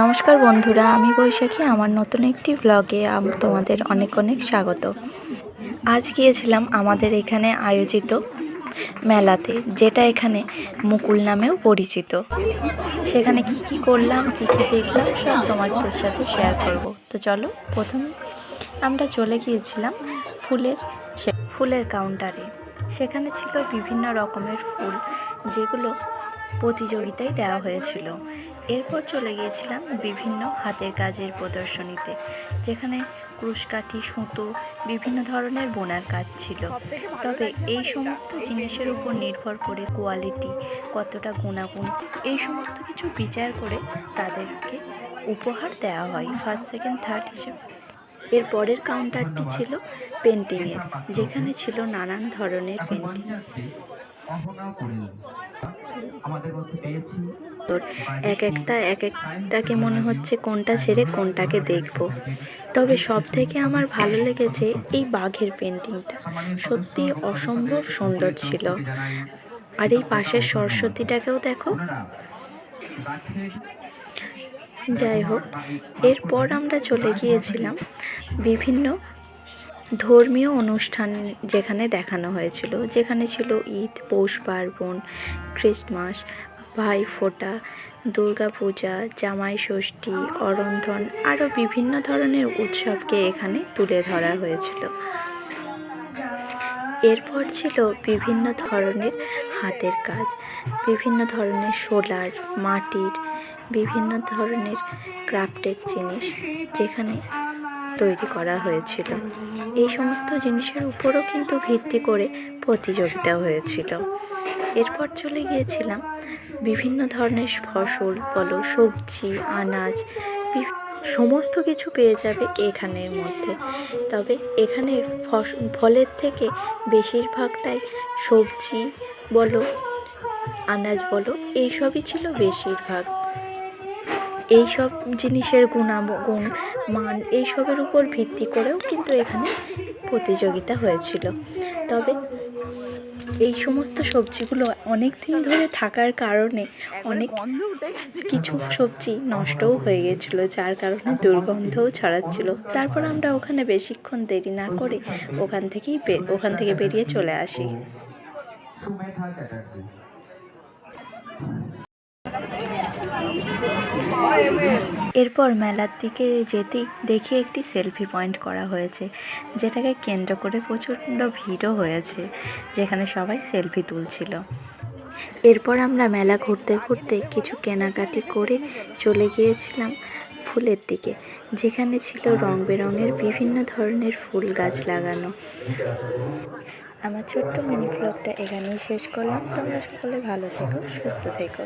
নমস্কার বন্ধুরা, আমি বৈশাখী। আমার নতুন একটি ব্লগে তোমাদের অনেক অনেক স্বাগত। আজ গিয়েছিলাম আমাদের এখানে আয়োজিত মেলাতে, যেটা এখানে মুকুল নামেও পরিচিত। সেখানে কি কি করলাম, কি কি দেখলাম, সব তোমাদের সাথে শেয়ার করব। তো চলো, প্রথম আমরা চলে গিয়েছিলাম ফুলের ফুলের কাউন্টারে সেখানে ছিল বিভিন্ন রকমের ফুল, যেগুলো প্রতিযোগিতায় দেওয়া হয়েছিল। এরপর চলে গিয়েছিলাম বিভিন্ন হাতের কাজের প্রদর্শনীতে, যেখানে ক্রুশকাঠি, সুতো, বিভিন্ন ধরনের বোনার কাজ ছিল। তবে এই সমস্ত জিনিসের উপর নির্ভর করে কোয়ালিটি কতটা গুণাগুণ, এই সমস্ত কিছু বিচার করে তাদেরকে উপহার দেওয়া হয় ফার্স্ট, সেকেন্ড, থার্ড হিসেবে। এর পরের কাউন্টারটি ছিল পেন্টিংয়ের, যেখানে ছিল নানান ধরনের পেন্টিং। এক একটা এক একটাকে মনে হচ্ছে কোনটা ছেড়ে কোনটাকে দেখব। তবে সব থেকে আমার ভালো লেগেছে এই বাঘের পেন্টিংটা সত্যি অসম্ভব সুন্দর ছিল। আর এই পাশের সরস্বতীটাকেও দেখো। যাই হোক এরপর আমরা চলে গিয়েছিলাম বিভিন্ন ধর্মীয় অনুষ্ঠান যেখানে দেখানো হয়েছিল, যেখানে ছিল ঈদ, পৌষ পার্বণ ক্রিসমাস ভাইফোঁটা দুর্গাপূজা জামাই ষষ্ঠী, অরন্ধন, আরও বিভিন্ন ধরনের উৎসবকে এখানে তুলে ধরা হয়েছিল। এরপর ছিল বিভিন্ন ধরনের হাতের কাজ, বিভিন্ন ধরনের সোলার, মাটির, বিভিন্ন ধরনের ক্রাফটের জিনিস, যেখানে তৈরি করা হয়েছিল। এই সমস্ত জিনিসের উপরও কিন্তু ভিত্তি করে প্রতিযোগিতা হয়েছিল। এরপর চলে গিয়েছিলাম বিভিন্ন ধরনের ফসল, বলো সবজি, আনাজ সমস্ত কিছু পেয়ে যাবে এখানের মধ্যে। তবে এখানে ফলের থেকে বেশিরভাগটাই সবজি, বলো আনাজ, বলো, এইসবই ছিল বেশিরভাগ। এইসব জিনিসের গুণাগুণ মান এইসবের উপর ভিত্তি করেও কিন্তু এখানে প্রতিযোগিতা হয়েছিল। তবে এই সমস্ত সবজিগুলো অনেক দিন ধরে থাকার কারণে অনেক কিছু সবজি নষ্টও হয়ে গেছিল, যার কারণে দুর্গন্ধও ছড়াচ্ছিল। তারপর আমরা ওখানে বেশিক্ষণ দেরি না করে ওখান থেকেই ওখান থেকে বেরিয়ে চলে আসি। এরপর মেলার দিকে যেতেই দেখি একটি সেলফি পয়েন্ট করা হয়েছে, যেটাকে কেন্দ্র করে প্রচণ্ড ভিড়ও হয়েছে, যেখানে সবাই সেলফি তুলছিল। এরপর আমরা মেলা ঘুরতে ঘুরতে কিছু কেনাকাটি করে চলে গিয়েছিলাম ফুলের দিকে, যেখানে ছিল রং বেরঙের বিভিন্ন ধরনের ফুল গাছ লাগানো। আমার ছোট্ট মিনি ব্লগটা এখানেই শেষ করলাম। তোমরা সকলে ভালো থেকো, সুস্থ থেকো।